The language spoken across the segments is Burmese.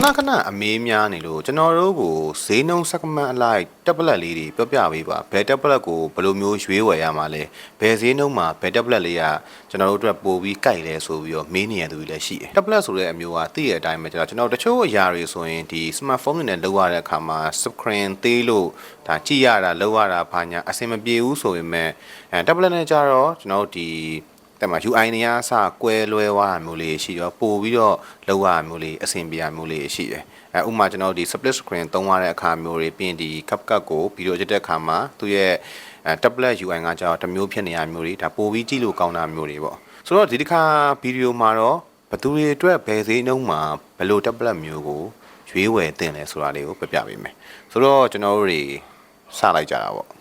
ခဏခဏအမေးများနေလို့ကျွန်တော်တို့ကိုဈေးနှုန်းစက္ကမန့်အလိုက်တက်ပလက်လေးတွေပြောပြပေးပါဘယ်တက်ပလက်ကိုဘယ်လိုမျိုးရွေးဝယ်ရမှာလဲဘယ်ဈေးနှုန်းမှာဘယ်တက်ပလက်လေးကကျွန်တော်တို့အတွက်ပို့ပြီးကြိုက်လဲဆိုပြီးတော့မေးနေရသူတွေလည်းရှိတယ်တက်ပလက်ဆိုတဲ့အမျိုးကသိရတဲ့အတိုင်းပဲကျွန်တော်ကျွန်တော်တချို့အရာတွေဆိုရင်ဒီ smartphone တွေနဲ့လောက်ရတဲ့အခါမှာ screen သေးလို့ဒါကြည့်ရတာလောက်ရတာဘာညာအဆင်မပြေဘူးဆိုပေမဲ့အဲတက်ပလက်နဲ့ကြတော့ကျွန်တော်တို့ဒီ တဲ့မှာ UI နေရာအစကွဲလွဲသွားတာမျိုးလေးရှိတော့ပို့ပြီးတော့လောက်ရတာမျိုးလေးအဆင်ပြေတာမျိုးလေးရှိတယ်အဲဥပမာကျွန်တော်ဒီ split screen သုံးရတဲ့အခါမျိုးတွေပြီးရင်ဒီ CapCut ကိုဗီဒီယိုကြည့်တဲ့အခါမှာသူ့ရဲ့အဲ tablet UI ကကြောတစ်မျိုးဖြစ်နေရမျိုးတွေဒါပို့ပြီးကြည့်လို့ကောင်းတာမျိုးတွေပေါ့ဆိုတော့ဒီတစ်ခါဗီဒီယိုမှာတော့ဘယ်သူတွေအတွက်ဘယ်ဈေးနှုန်းမှာဘယ်လို tablet မျိုးကိုရွေးဝယ်တင်လဲဆိုတာလေးကိုပြပြပေးမယ်ဆိုတော့ကျွန်တော်တို့တွေစလိုက်ကြတာပေါ့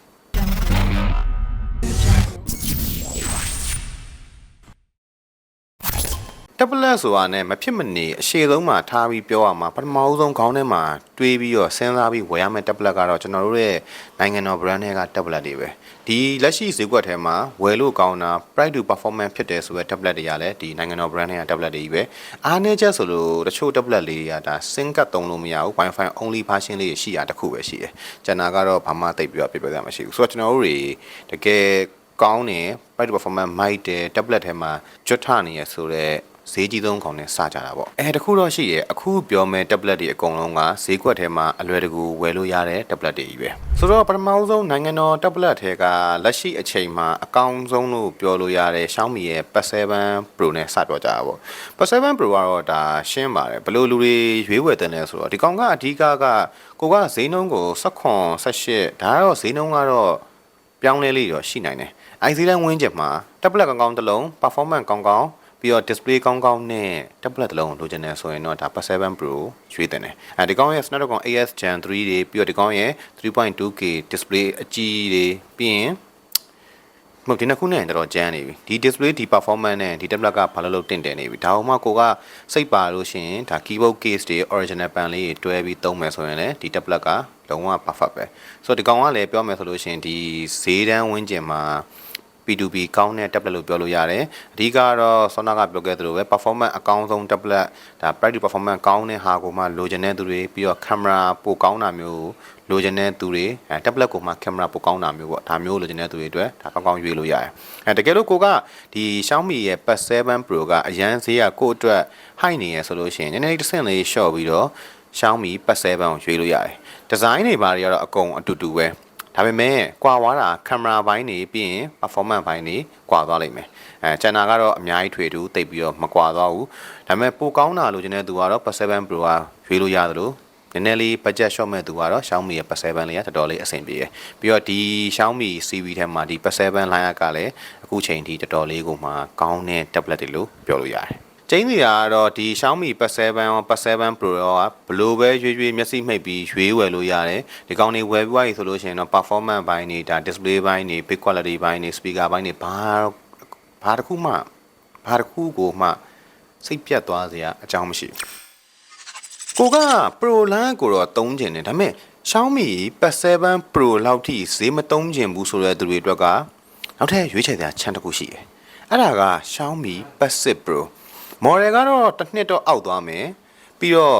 တက်ပလက်ဆိုတာနဲ့မဖြစ်မနေအရှိဆုံးမှာထားပြီးပြောရမှာပထမအဆုံးခေါင်းထဲမှာတွေးပြီးတော့စဉ်းစားပြီးဝယ်ရမယ့်တက်ပလက်ကတော့ကျွန်တော်တို့ရဲ့နိုင်ငံတော် brand တွေကတက်ပလက်တွေပဲဒီလက်ရှိဈေးကွက်ထဲမှာဝယ်လို့ကောင်းတာ price to performance ဖြစ်တယ်ဆိုတဲ့တက်ပလက်တွေကလည်းဒီနိုင်ငံတော် brand တွေကတက်ပလက်တွေကြီးပဲအားနည်းချက်ဆိုလို့တချို့တက်ပလက်လေးတွေကဒါ sync ကသုံးလို့မရဘူး wifi only version လေးရှိရတခုပဲရှိတယ်ကျန်တာကတော့ဘာမှသိပ်ပြီးတော့ပြပြရမှာမရှိဘူးဆိုတော့ကျွန်တော်တို့တွေတကယ်ကောင်းတယ် price to performance မိုက်တယ် tablet ထဲမှာကျွတ်ထနေရဆိုတော့ ဈေးကြီးဆုံးကောင်နဲ့စကြတာပေါ့အဲတခုတော့ရှိရဲ့အခုပြောမဲ့ tablet တွေအကုန်လုံးကဈေးကွက်ထဲမှာအလွယ်တကူဝယ်လို့ရတဲ့ tablet တွေကြီးပဲဆိုတော့ပထမဆုံးနိုင်ငံတော် tablet ထဲကလက်ရှိအချိန်မှာအကောင်းဆုံးလို့ပြောလို့ရတဲ့ Xiaomi ရဲ့ Pad 7 Pro နဲ့စပြောကြတာပေါ့ Pad 7 Pro ကတော့ဒါရှင်းပါတယ်ဘယ်လိုလူတွေရွေးဝယ်တယ်လဲဆိုတော့ဒီကောင်ကအဓိကကကိုကဈေးနှုန်းကို16 18ဒါကတော့ဈေးနှုန်းကတော့ပြောင်းလဲလေးတော့ရှိနိုင်တယ် IC လန်းဝင်းကျင်မှာ tablet ကောင်းကောင်းတစ်လုံး performance ကောင်းကောင်း ပြီးတော့ display ကောင်းကောင်းနဲ့ tablet တစ်လုံးလိုချင်တယ်ဆိုရင်တော့ဒါ Pad 7 Pro ရွေးတင်တယ်အဲဒီကောင်ရဲ့ Snapdragon AS Gen 3တွေပြီးတော့ဒီကောင်ရဲ့ 3.2K display အကြီးတွေပြီးရင်မဟုတ်ဒီနှစ်ခုနဲ့တော်တော်ကျန်းနေပြီဒီ display ဒီ performance နဲ့ဒီ tablet ကဘာလို့လို့တင့်တယ်နေပြီဒါအောင်မှကိုကစိတ်ပါလို့ရှိရင်ဒါ keyboard case တွေ original ပန်လေးတွေတွဲပြီးသုံးမယ်ဆိုရင်လည်းဒီ tablet ကလုံးဝ perfect ပဲဆိုတော့ဒီကောင်ကလည်းပြောမယ်ဆိုလို့ရှိရင်ဒီဈေးတန်းဝန်းကျင်မှာ P2P ကောင်းတဲ့ tablet လို့ပြောလို့ရတယ်အဓိကကတော့ဆောနာကပြောခဲ့သလိုပဲ performance အကောင်းဆုံး tablet ဒါ price to performance ကောင်းတဲ့ဟာကိုမှလိုချင်တဲ့သူတွေပြီးတော့ camera ပိုကောင်းတာမျိုးလိုချင်တဲ့သူတွေအဲ tablet ကိုမှ camera ပိုကောင်းတာမျိုးပေါ့ဒါမျိုးလိုချင်တဲ့သူတွေအတွက်ဒါကောင်းကောင်းရွေးလို့ရတယ်အဲတကယ်လို့ကိုကဒီ Xiaomi ရဲ့ Pad 7 Pro ကအရန်ဈေးကကိုယ့်အတွက် high နေရဆိုလို့ရှိရင်နည်းနည်းတစ်ဆင့်လေး short ပြီးတော့ Xiaomi Pad 7ကိုရွေးလို့ရတယ်ဒီဇိုင်းတွေဘာတွေကတော့အကုန်အတူတူပဲ ဒါပေမဲ့ကွာသွားတာကင်မရာဘိုင်းတွေပြီးရင် performance ဘိုင်းတွေကွာသွားလိမ့်မယ်အဲကျန်တာကတော့အများကြီးထွေတူတိတ်ပြီးတော့မကွာသွားဘူးဒါပေမဲ့ပိုကောင်းတာလို့ကျင်တဲ့သူကတော့ Pad 7 Pro ကရွေးလို့ရတယ်လို့နည်းနည်းလေး budget short မဲ့သူကတော့ Xiaomi ရဲ့ Pad 7လေးကတော်တော်လေးအဆင်ပြေတယ်ပြီးတော့ဒီ Xiaomi CV ထဲမှာဒီ Pad 7 line up ကလည်းအခုချိန်ထိတော်တော်လေးကိုမှကောင်းတဲ့ tablet တွေလို့ပြောလို့ရတယ် ကျင်းစီကတော့ဒီ Xiaomi Pad 7ရော Pad 7 Pro ရောကဘလို့ပဲရွေးရွေးမျက်စိမှိတ်ပြီးရွေးဝယ်လို့ရတယ်ဒီကောင်တွေဝယ်ပြီးသွားပြီဆိုလို့ရှိရင်တော့ performance ဘိုင်းတွေဒါ display ဘိုင်းတွေ big quality ဘိုင်းတွေ speaker ဘိုင်းတွေဘာဘာတစ်ခုမှဘာတစ်ခုကိုမှစိတ်ပြတ်သွားစရာအကြောင်းမရှိဘူးကိုက Pro လမ်းကိုတော့သုံးကျင်တယ်ဒါပေမဲ့ Xiaomi Pad 7 Pro လောက်ထိဈေးမသုံးကျင်ဘူးဆိုတဲ့သူတွေအတွက်ကနောက်ထပ်ရွေးချယ်စရာချမ်းတစ်ခုရှိတယ်အဲ့ဒါက Xiaomi Pad 6 Pro model ကတော့တစ်နှစ်တော့အောက်သွားမယ်ပြီးတော့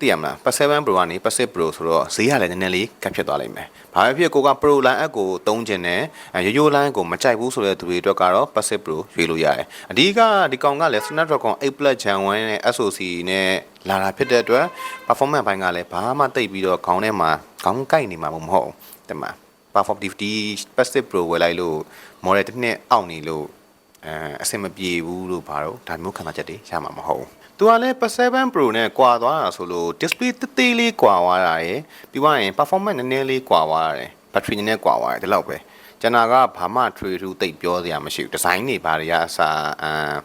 သိရမလား Pad 7 Pro ကနေ Pad 6 Pro ဆိုတော့ဈေးကလည်းနည်းနည်းလေးကပ်ဖြစ်သွားလိမ့်မယ်။ဘာပဲဖြစ်ကိုက Pro line app ကိုသုံးခြင်းနဲ့ရိုးရိုး line ကိုမကြိုက်ဘူးဆိုတဲ့သူတွေအတွက်ကတော့ Pad 6 Pro ရွေးလို့ရတယ်။အဓိကဒီကောင်ကလည်း Snapdragon 8 Plus Gen 1နဲ့ SoC နဲ့လာတာဖြစ်တဲ့အတွက် performance ဘိုင်းကလည်းဘာမှတိတ်ပြီးတော့ခေါင်းထဲမှာခေါင်းကိုက်နေမှာမဟုတ်ဘူး။တမန် performance ဒီ Pad 6 Pro ဝယ်လိုက်လို့ model တစ်နှစ်အောက်နေလို့ အဲအဆင်မပြေဘူးလို့ဘာလို့ဒါမျိုးခံစားချက်တွေရမှာမဟုတ်ဘူး။သူကလည်း Pad 7 Pro နဲ့ကွာသွားတာဆိုလို့ display သေးသေးလေးကွာသွားတာရယ်ပြီးသွားရင် performance နည်းနည်းလေးကွာသွားတယ်။ battery နည်းနည်းကွာသွားတယ်ဒီလောက်ပဲ။ကျွန်တော်ကဘာမှ trade ထူးတိတ်ပြောစရာမရှိဘူး။ design တွေဘာတွေကအစားအမ်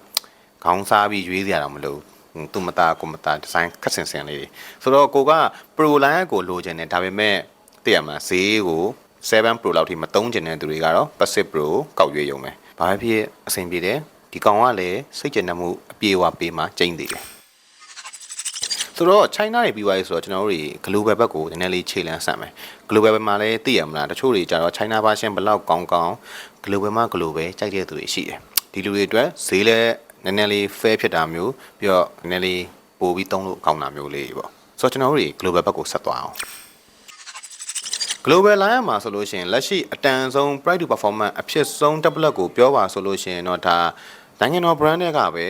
ခေါင်းစားပြီးရွေးစရာတော့မလိုဘူး။သူမသားကိုမသား design ခက်ဆင်ဆင်လေးတွေဆိုတော့ကိုက Pro line ကိုလိုချင်တယ်ဒါပေမဲ့သိရမှာဈေးကို7 Pro လောက်ထိမသုံးချင်တဲ့သူတွေကတော့ Pad 6 Pro ကောက်ရွေးရုံပဲ။ ဘာပဲဖြစ်အဆင်ပြေတယ်ဒီကောင်ကလည်းစိတ်ကျဉ်နှမှုအပြေအဝပေးမှကျိမ့်သေးတယ်ဆိုတော့ China တွေပြီးသွားပြီဆိုတော့ကျွန်တော်တို့တွေ global ဘက်ကိုနည်းနည်းလေးခြေလန်းဆန့်မယ် global ဘက်မှာလည်းသိရမလားတချို့တွေကြတော့ China version ဘလောက်ကောင်းကောင်း global မှာ global ကြိုက်တဲ့သူတွေရှိတယ်ဒီလူတွေအတွက်ဈေးလည်းနည်းနည်းလေး fair ဖြစ်တာမျိုးပြီးတော့နည်းနည်းလေးပို့ပြီးသုံးလို့ကောင်းတာမျိုးလေးပေါ့ဆိုတော့ကျွန်တော်တို့တွေ global ဘက်ကိုဆက်သွားအောင် global line မှာဆိုလို့ရှိရင်လက်ရှိအတန်ဆုံး price to performance အဖြစ်ဆုံး tablet ကိုပြောပါဆိုလို့ရှိရင်တော့ဒါနိုင်ငံတော် brand တွေကပဲ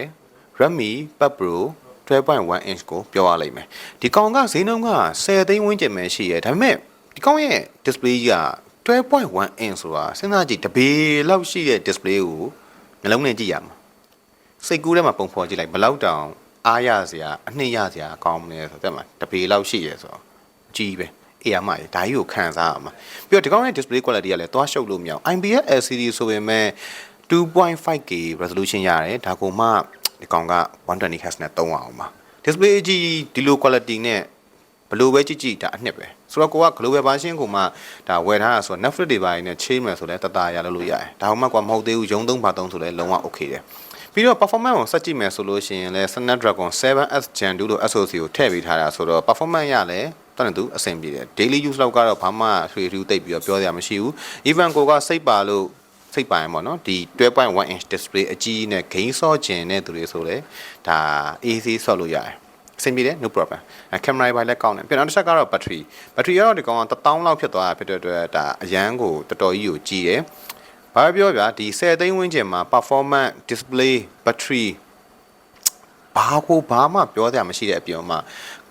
Redmi Pad Pro 12.1 inch ကိုပြောရလိမ့်မယ်ဒီကောင်ကဈေးနှုန်းက10သိန်းဝန်းကျင်ပဲရှိရဲဒါပေမဲ့ဒီကောင်ရဲ့ display ကြီးက12.1 inch ဆိုတာစဉ်းစားကြည့်တပေလောက်ရှိတဲ့ display ကိုနှလုံးနဲ့ကြည့်ရမှာစိတ်ကူးထဲမှာပုံဖော်ကြည့်လိုက်ဘယ်လောက်တောင်အားရစရာအနှစ်ရစရာကောင်းမလဲဆိုတော့တက်မှာတပေလောက်ရှိရဲဆိုတော့ကြီးပဲ အေးရမှာဒါကြီးကိုခံစားရမှာပြီးတော့ဒီကောင်ရဲ့ display quality ကလည်းသွားရှုပ်လို့မရအောင် IPS LCD ဆိုပေမဲ့ 2.5K resolution ရတယ်ဒါကိုမှဒီကောင်က 120Hz နဲ့သုံးအောင်ပါ display အကြီးဒီလို quality နဲ့ဘယ်လိုပဲကြည့်ကြည့်ဒါအနှစ်ပဲဆိုတော့ကိုက global version ကိုမှဒါဝယ်ထားတာဆိုတော့ Netflix တွေပိုင်းနဲ့ချိန်မယ်ဆိုလဲတတရလို့လို့ရတယ်ဒါမှမကွာမဟုတ်သေးဘူးရုံသုံးပါသုံးဆိုလဲလုံးဝ okay တယ်ပြီးတော့ performance ကိုစက်ကြည့်မယ်ဆိုလို့ရှိရင်လဲ Snapdragon 7S Gen 2လို့ SoC ကိုထည့်ပေးထားတာဆိုတော့ performance ရလဲ တန်တူအဆင်ပြေတယ် daily use လောက်ကတော့ဘာမှထွေထူးတိတ်ပြီးတော့ပြောစရာမရှိဘူး even ကိုကစိတ်ပါလို့စိတ်ပိုင်းပေါ့နော်ဒီ12.1 inch display အကြီးနဲ့ gain ဆော့ကျင်တဲ့သူတွေဆိုလဲဒါ AC ဆော့လို့ရတယ်အဆင်ပြေတယ် no problem အဲကင်မရာဘိုင်လည်းကောင်းတယ်ပြန်နောက်တစ်ချက်ကတော့ battery battery ကတော့ဒီကောင်က1000လောက်ဖြစ်သွားတာဖြစ်တဲ့အတွက်ဒါအရန်ကိုတော်တော်ကြီးကိုကြီးတယ်ဘာပြောဗျာဒီ10သိန်းဝန်းကျင်မှာ performance display battery ဘာကိုဘာမှပြောစရာမရှိတဲ့အပြင်မှာ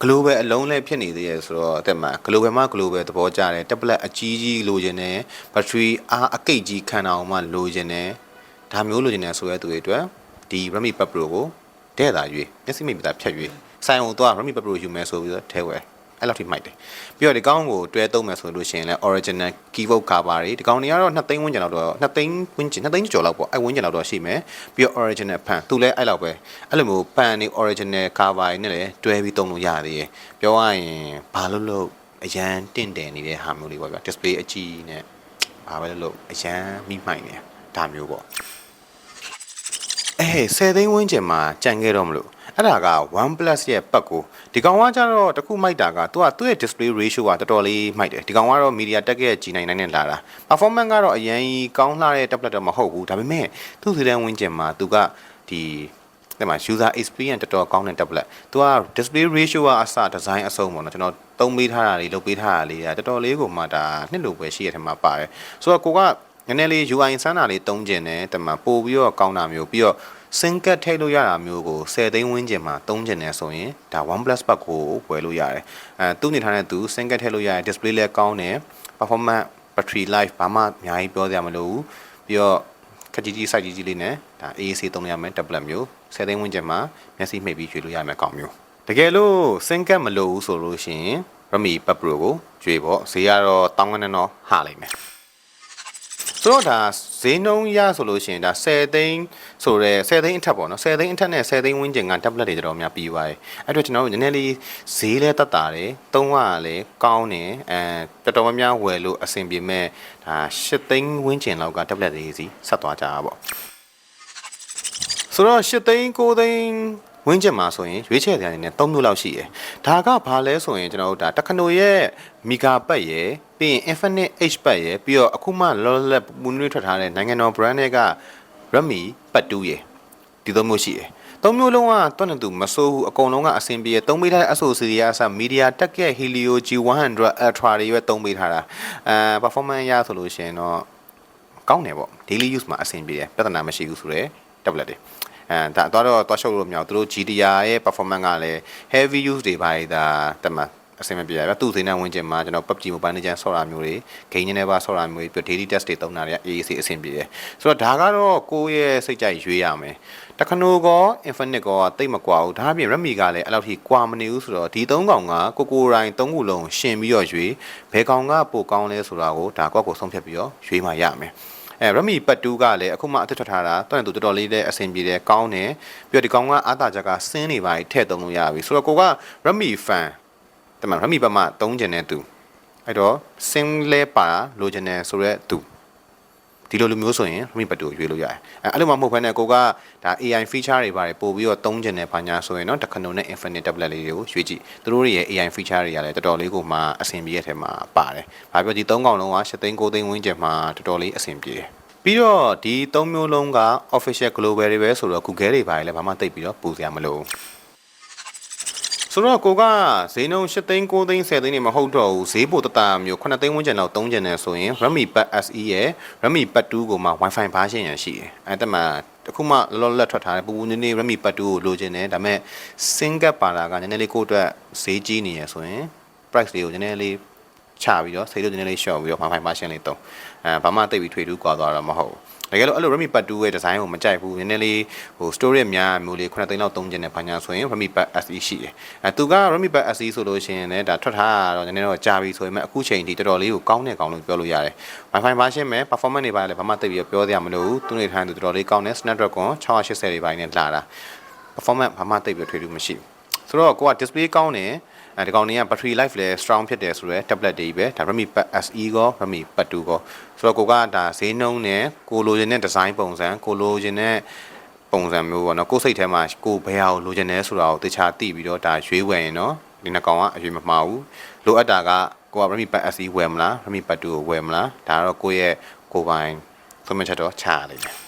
global အလုံးလဲဖြစ်နေသေးရဆိုတော့တဲ့မှာ global မှာ global သဘောကျတယ် tablet အကြီးကြီးလိုချင်တယ် battery အားအကိတ်ကြီးခံအောင်မှလိုချင်တယ်ဒါမျိုးလိုချင်တယ်ဆိုရဲသူတွေအတွက်ဒီ Redmi Pad Pro ကိုတဲ့တာရွေးမျက်စိမိတ်ပြတာဖြတ်ရွေးဆိုင်အောင်တော့ Redmi Pad Pro ယူမယ်ဆိုပြီးတော့ထဲဝယ် အဲ့လောက်ထိမိုက်တယ်ပြီးတော့ဒီကောင်းကိုတွဲသုံးမယ်ဆိုလို့ရှိရင်လည်း original keyboard cover တွေဒီကောင်းတွေကတော့2သိန်းဝန်းကျင်လောက်တော့2သိန်းဝန်းကျင်2သိန်းကျော်လောက်ပေါ့အဲ့ဝန်းကျင်လောက်တော့ရှိမယ်ပြီးတော့ original fan သူလည်းအဲ့လောက်ပဲအဲ့လိုမျိုး fan တွေ original cover တွေနဲ့လည်းတွဲပြီးသုံးလို့ရသေးတယ်ပြောရရင်ဘာလို့လို့အရန်တင့်တယ်နေတဲ့ဟာမျိုးလေးပေါ့ဗျာ display အကြီးနဲ့ဘာပဲလို့လို့အရန်မိမိုက်နေဒါမျိုးပေါ့အဲ10သိန်းဝန်းကျင်မှာကြံခဲ့တော့မလို့ အဲ့ဒါက OnePlus ရဲ့ပတ်ကိုဒီကောင်ကကျတော့တခုမိုက်တာကသူကသူ့ရဲ့ display ratio ကတော်တော်လေးမိုက်တယ်ဒီကောင်ကတော့ MediaTek ရဲ့ G99 နဲ့လာတာ performance ကတော့အရင်ကောင်းလှတဲ့ tablet တော့မဟုတ်ဘူးဒါပေမဲ့သူ့စီတန်းဝန်းကျင်မှာသူကဒီဒီမှာ user experience တော်တော်ကောင်းတဲ့ tablet သူက display ratio ကအစ design အဆုံးပေါ့နော်ကျွန်တော်သုံးပေးထားတာလေးလုပ်ပေးထားတာလေးတော်တော်လေးကိုမှဒါနှစ်လိုပဲရှိရတဲ့မှာပါတယ်ဆိုတော့ကိုကနည်းနည်းလေး UI စမ်းတာလေးတုံးကျင်တယ်တမန်ပို့ပြီးတော့ကောင်းတာမျိုးပြီးတော့ စင်ကတ်ထိတ်လို့ရတာမျိုးကို10သိန်းဝန်းကျင်မှာသုံးကျင်တယ်ဆိုရင်ဒါ OnePlus Buds ကိုဝယ်လို့ရတယ်အဲသူ့နေထားတဲ့သူစင်ကတ်ထိတ်လို့ရတယ် display လည်းကောင်းတယ် performance battery life ဘာမှအများကြီးပြောစရာမလိုဘူးပြီးတော့ခက်ကြီးကြီး site ကြီးကြီးလေးနဲ့ဒါ AAC သုံးရမယ် tablet မျိုး10သိန်းဝန်းကျင်မှာမျက်စိမှိတ်ပြီးရွေလို့ရမယ်ကောင်းမျိုးတကယ်လို့စင်ကတ်မလိုဘူးဆိုလို့ရှိရင် Redmi Pad Pro ကိုရွေပေါ့ဈေးကတော့တောင်းကနေတော့ဟာလိုက်မယ် ဆိုတော့ဒါဈေးနှုန်းရဆိုလို့ရှိရင်ဒါ10သိန်းဆိုတော့10သိန်းအထက်ပေါ့နော်10သိန်းအထက်နဲ့10သိန်းဝန်းကျင်က tablet တွေတော်တော်များပြီးသွားတယ်အဲ့တော့ကျွန်တော်တို့နည်းနည်းလေးဈေးလဲတက်တာတယ်သုံးရလဲကောင်းတယ်အဲတော်တော်များများဝယ်လို့အဆင်ပြေမဲ့ဒါ10သိန်းဝန်းကျင်လောက်က tablet တွေစီဆက်သွားကြတာပေါ့ဆိုတော့10သိန်း9သိန်းဝင်းကျင်မှာဆိုရင်ရွေးချယ်စရာအနေနဲ့၃မျိုးလောက်ရှိတယ်။ဒါကဘာလဲဆိုရင်ကျွန်တော်တို့ဒါတက္ကနိုရဲ့မီဂါပတ်ရယ် ပြီးရင် Infinite H ပတ်ရယ်ပြီးတော့အခုမှလောလောလတ်ပူနွေးထွက်ထားတဲ့နိုင်ငံတော် brand တွေက Redmi ပတ်2ရယ်ဒီသုံးမျိုးရှိတယ်။သုံးမျိုးလုံးကတွန်းနေသူမစိုးဘူးအကုန်လုံးကအဆင်ပြေရသုံးပေးထားတဲ့ SoC တွေကအစ MediaTek ရဲ့ Helio G100 Ultra တွေရွက်သုံးပေးထားတာအဲ performance ရဆိုလို့ရှိရင်တော့ကောင်းတယ်ပေါ့ daily use မှာအဆင်ပြေတယ်ပြဿနာမရှိဘူးဆိုတော့ tablet တွေအဲဒါတော့တော့တွားရှုပ်လို့မရဘူးသူတို့ GTR ရဲ့ performance ကလည်း heavy use တွေပါတာတမ အဆင်မပြေရပါသူ့စိမ်းနဲ့ဝင်ကျင်မှာကျွန်တော် PUBG Mobile Legends ဆော့တာမျိုးတွေ game နဲ့ပါဆော့တာမျိုးတွေပြီး daily test တွေတုံးတာတွေက AAC အဆင်ပြေတယ်ဆိုတော့ဒါကတော့ကိုယ့်ရဲ့စိတ်ကြိုက်ရွေးရမယ်တခနိုကော Infinite ကောတိတ်မကွာဘူးဒါအပြင် Redmi ကလည်းအဲ့လောက်ထိကွာမနေဘူးဆိုတော့ဒီသုံးကောင်ကကိုကိုရိုင်းသုံးခုလုံးရှင်ပြီးတော့ရွေးဘယ်ကောင်ကပိုကောင်းလဲဆိုတာကိုဒါကောက်ကိုဆုံးဖြတ်ပြီးတော့ရွေးမှရမယ်အဲ Redmi Pad 2ကလည်းအခုမှအသစ်ထွက်ထားတာတွန်းတူတော်တော်လေးလည်းအဆင်ပြေတယ်ကောင်းတယ်ပြီးတော့ဒီကောင်ကအားတာချက်ကစင်းနေပါထည့်သုံးလို့ရပြီဆိုတော့ကိုက Redmi fan တမန် Redmi ဘက်မှသုံးကျင်တဲ့သူအဲ့တော့စင်းလဲပါလိုချင်တယ်ဆိုတော့သူဒီလိုလိုမျိုးဆိုရင် Redmi Pad 2ကိုရွေးလို့ရတယ်အဲအဲ့လိုမှမဟုတ်ဘဲနဲ့ကိုကဒါ AI feature တွေပါတယ်ပို့ပြီးတော့သုံးကျင်တယ်ဘာညာဆိုရင်တော့တခဏုံနဲ့ Infinite tablet လေးတွေကိုရွေးကြည့်သူတို့ရဲ့ AI feature တွေကလည်းတော်တော်လေးကိုမှအဆင်ပြေတဲ့ထဲမှာပါတယ်ဘာပြောဒီ၃កောင်လုံးက7သိန်း9သိန်းဝန်းကျင်မှာတော်တော်လေးအဆင်ပြေတယ်ပြီးတော့ဒီ၃မျိုးလုံးက official global တွေပဲဆိုတော့ Google တွေပါတယ်လည်းဘာမှတိတ်ပြီးတော့ပူစရာမလိုဘူး ဆိုတော့ကိုကဈေးနှုန်း8သိန်း9သိန်း10သိန်းနေမဟုတ်တော့ဘူးဈေးပိုတတမျိုး9သိန်းဝန်းကျင်လောက်သုံးကျင်နေဆိုရင် Redmi Pad SE ရယ် Redmi Pad 2ကိုမှ Wi-Fi ဘားရှင်းရန်ရှိတယ်အဲ့တက်မှာတခုမှလောလောလတ်ထွက်ထားတယ်ပူပူနေနေ Redmi Pad 2ကိုလိုချင်တယ်ဒါပေမဲ့ single ပါတာကနည်းနည်းလေးကိုယ့်အတွက်ဈေးကြီးနေရဆိုရင် price လေးကိုနည်းနည်းလေးချပြီးတော့စိတ်လို့နည်းနည်းလေး short ပြီးတော့ Wi-Fi ဘားရှင်းလေးသုံးအဲဘာမှတိတ်ပြီးထွေထူးကွာသွားတာမဟုတ်ဘူး တကယ်လို့အဲ့လို Redmi Pad 2ရဲ့ design ကိုမကြိုက်ဘူးနည်းနည်းလေးဟို storage များမျိုးလေး9သိန်းလောက်သုံးကျင်တဲ့ဘာညာဆိုရင် Redmi Pad SE ရှိတယ်အဲသူက Redmi Pad SE ဆိုလို့ရှိရင်လည်းဒါထွက်ထားတာတော့နည်းနည်းတော့ကြာပြီဆိုရင်အခုချိန်ထိတော်တော်လေးကိုကောင်းတဲ့ကောင်းလို့ပြောလို့ရတယ် Wi-Fi version မဲ့ performance တွေပါလည်းဘာမှသိပြီးပြောစရာမလိုဘူးသူနေထိုင်သူတော်တော်လေးကောင်းတယ် Snapdragon 680တွေပိုင်းနဲ့လာတာ performance ဘာမှသိပြီးထွေထူးမရှိဘူးဆိုတော့ကိုက display ကောင်းတယ် အဲဒီကောင်တွေက battery life လည်း strong ဖြစ်တယ်ဆိုတော့ tablet တွေပဲဒါ Redmi Pad SE ကော Redmi Pad 2ကောဆိုတော့ကိုကဒါဈေးနှုန်းနဲ့ကိုလိုချင်တဲ့ design ပုံစံကိုလိုချင်တဲ့ပုံစံမျိုးပေါ့နော်ကိုယ်စိတ်ထဲမှာကိုဘယ်ဟာကိုလိုချင်လဲဆိုတာကိုတခြားသိပြီးတော့ဒါရွေးဝယ်ရင်နော်ဒီနှစ်ကောင်ကအရွေးမမှားဘူးလိုအပ်တာကကိုက Redmi Pad SE ဝယ်မလား Redmi Pad 2ကိုဝယ်မလားဒါကတော့ကိုယ့်ရဲ့ကိုယ်ပိုင်သုံးမချက်တော့ချရလိမ့်မယ်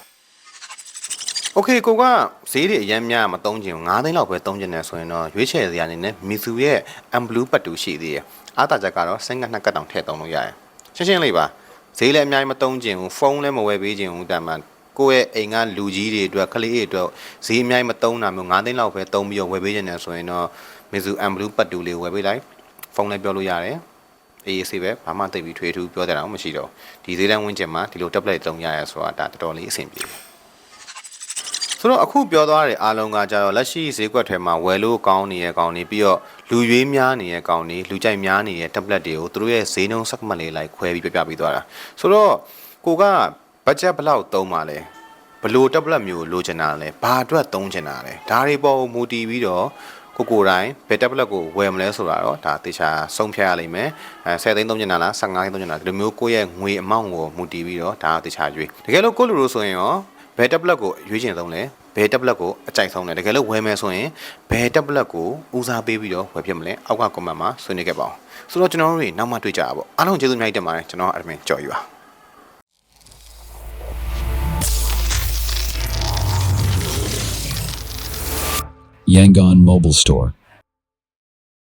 โอเคကိုကဈေးတွေအရင်များမသုံးချင်ဘူး9သိန်းလောက်ပဲသုံးချင်တယ်ဆိုရင်တော့ရွေးချယ်စရာအနေနဲ့မီဇူရဲ့ M Blue ပတ်တူရှိသေးတယ်အားတာချက်ကတော့စင်ကနှစ်ကတ်တောင်ထည့်သုံးလို့ရတယ်ရှင်းရှင်းလေးပါဈေးလည်းအများကြီးမသုံးချင်ဘူးဖုန်းလည်းမဝယ်ပေးချင်ဘူးတမန်ကိုယ့်ရဲ့အိမ်ကလူကြီးတွေအတွက်ကလေးတွေအတွက်ဈေးအများကြီးမသုံးတာမျိုး9သိန်းလောက်ပဲသုံးပြီးတော့ဝယ်ပေးချင်တယ်ဆိုရင်တော့မီဇူ M Blue ပတ်တူလေးဝယ်ပေးလိုက်ဖုန်းလည်းပြောလို့ရတယ်အေးအေးဆေးပဲဘာမှသိပ်ပြီးထွေထူးပြောတဲ့အောင်မရှိတော့ဒီဈေးတန်းဝန်းကျင်မှာဒီလို tablet သုံးရရဲဆိုတာဒါတော်တော်လေးအဆင်ပြေတယ် ဆိုတော့အခုပြောသွားတဲ့အားလုံးကကြတော့လက်ရှိဈေးကွက်ထဲမှာဝယ်လို့ကောင်းနေတဲ့ကောင်းနေပြီးတော့လူရွေးများနေတဲ့ကောင်းနေလူကြိုက်များနေတဲ့ tablet တွေကိုသူတို့ရဲ့ဈေးနှုန်း segment လေးလိုက်ခွဲပြီးပြပြပေးသွားတာဆိုတော့ကိုက budget ဘယ်လောက်သုံးပါလဲဘယ်လို tablet မျိုးလိုချင်တာလဲဘာအတွက်သုံးချင်တာလဲဒါတွေပေါ်မူတည်ပြီးတော့ကိုကိုယ်တိုင်းဘယ် tablet ကိုဝယ်မလဲဆိုတာတော့ဒါတေချာဆုံးဖြတ်ရလိမ့်မယ်အဲ10သိန်းသုံးချင်တာလား15သိန်းသုံးချင်တာဒီလိုမျိုးကိုယ့်ရဲ့ငွေအမောင့်ကိုမူတည်ပြီးတော့ဒါတေချာရွေးတကယ်လို့ကိုယ့်လူလိုဆိုရင်ရော ဘယ် tablet ကိုရွေးချင်ဆုံးလဲဘယ် tablet ကိုအကြိုက်ဆုံးလဲတကယ်လို့ဝယ်မယ်ဆိုရင်ဘယ် tablet ကိုဦးစားပေးပြီးတော့ဝယ်ဖြစ်မလဲအောက်က comment မှာဆွေးနွေးခဲ့ပါအောင်ဆိုတော့ကျွန်တော်တို့တွေနောက်မှတွေ့ကြတာပေါ့အားလုံးကျေးဇူးအများကြီးတင်ပါတယ်ကျွန်တော် admin ကြော်ယူပါ Yangon Mobile Store.